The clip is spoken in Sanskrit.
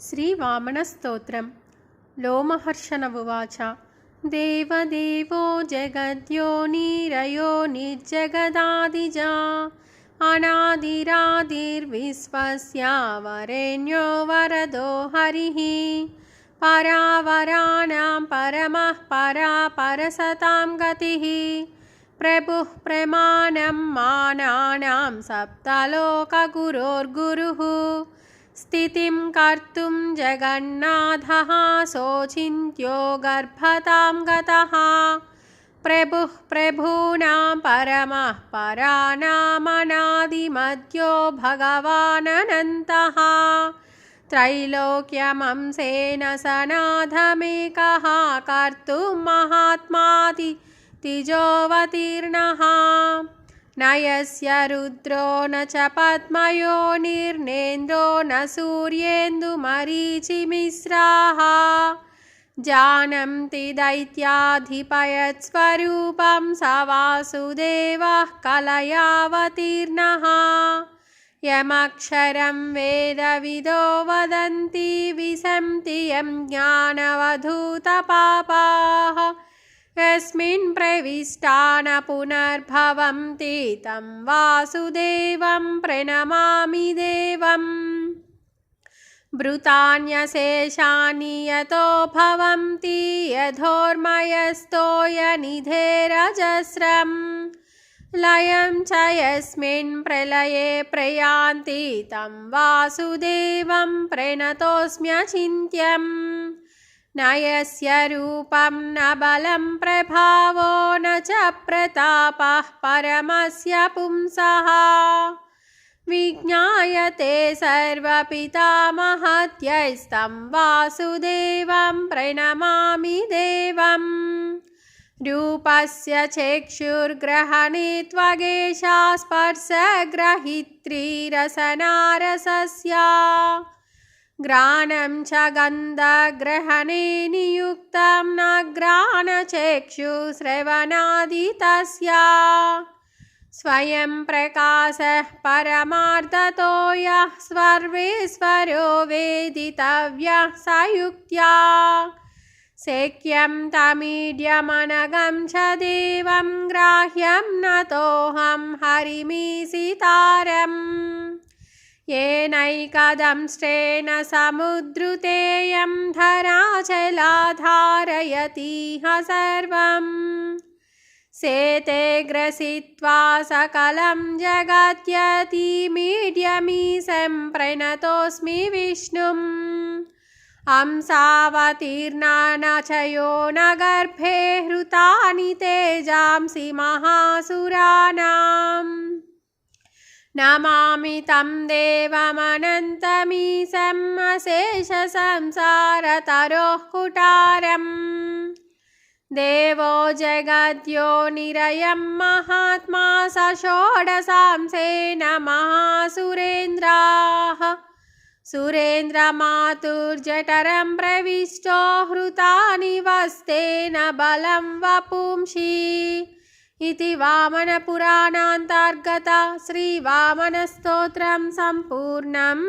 श्रीवामनस्तोत्रं। लोमहर्षण उवाच देवदेवो जगद्यो नीरयो निर्जगदादिजा। अनादिरादिर्विश्वस्य वरेण्यो वरदो हरिः। परावराणां परमः परा परसतां गतिः। प्रभुः प्रमाणं मानानां सप्तलोकगुरोर्गुरुः स्थितिं कर्तुं जगन्नाथः सोचिन्त्यो गर्भतां गतः। प्रभुः प्रभूनां परमः परानामनादिमद्यो भगवाननन्तः। त्रैलोक्यमंसेन सनाथमेकः कर्तुं महात्माति तिजोऽवतीर्णः न यस्य रुद्रो न च पद्मयो निर्नेन्द्रो न सूर्येन्दुमरीचिमिश्राः। जानन्ति दैत्याधिपयत्स्वरूपं स वासुदेवः कलयावतीर्णः। यमक्षरं वेदविदो वदन्ति विसन्ति यं ज्ञानवधूतपापाः यस्मिन् प्रविष्टा न पुनर्भवन्ति तं वासुदेवं प्रणमामि देवम्। भृतान्यशेषानि यतो भवन्ति यथोर्मयस्तोयनिधेरजस्रम् लयं च यस्मिन् प्रलये प्रयान्ति तं वासुदेवं प्रणतोऽस्म्यचिन्त्यम् न यस्य रूपं न बलं प्रभावो न च प्रतापः परमस्य पुंसः। विज्ञायते सर्वपितामहत्यस्तं वासुदेवं प्रणमामि देवम् रूपस्य चक्षुर्ग्रहणे त्वगेशा स्पर्शग्रहित्रीरसनारसस्य ग्राणं च गन्धग्रहणे नियुक्तं न ग्राणचक्षुश्रवणादितस्य स्वयं प्रकाशः परमार्थतो यः सर्वेश्वरो वेदितव्यः स युक्त्या शक्यं तमीड्यमनगं च देवं ग्राह्यं नतोऽहं हरिमीसितारम् येनैकदंष्टेन समुद्धृतेयं धराचलाधारयतीह सर्वम् शेते ग्रसित्वा सकलं जगत्यतिमीड्यमीशं प्रणतोऽस्मि विष्णुम्। हंसावतीर्णा न च यो न गर्भे हृतानि तेजांसि महासुराणाम् नमामि तं देवमनन्तमीशम् अशेषसंसारतरोः कुटारम्। देवो जगद्यो निरयं महात्मा स षोडशांसेन महासुरेन्द्राः। सुरेन्द्रमातुर्जठरं प्रविष्टो हृतानि वस्तेन बलं वपुंषि इति वामनपुराणान्तर्गता श्रीवामनस्तोत्रं सम्पूर्णम्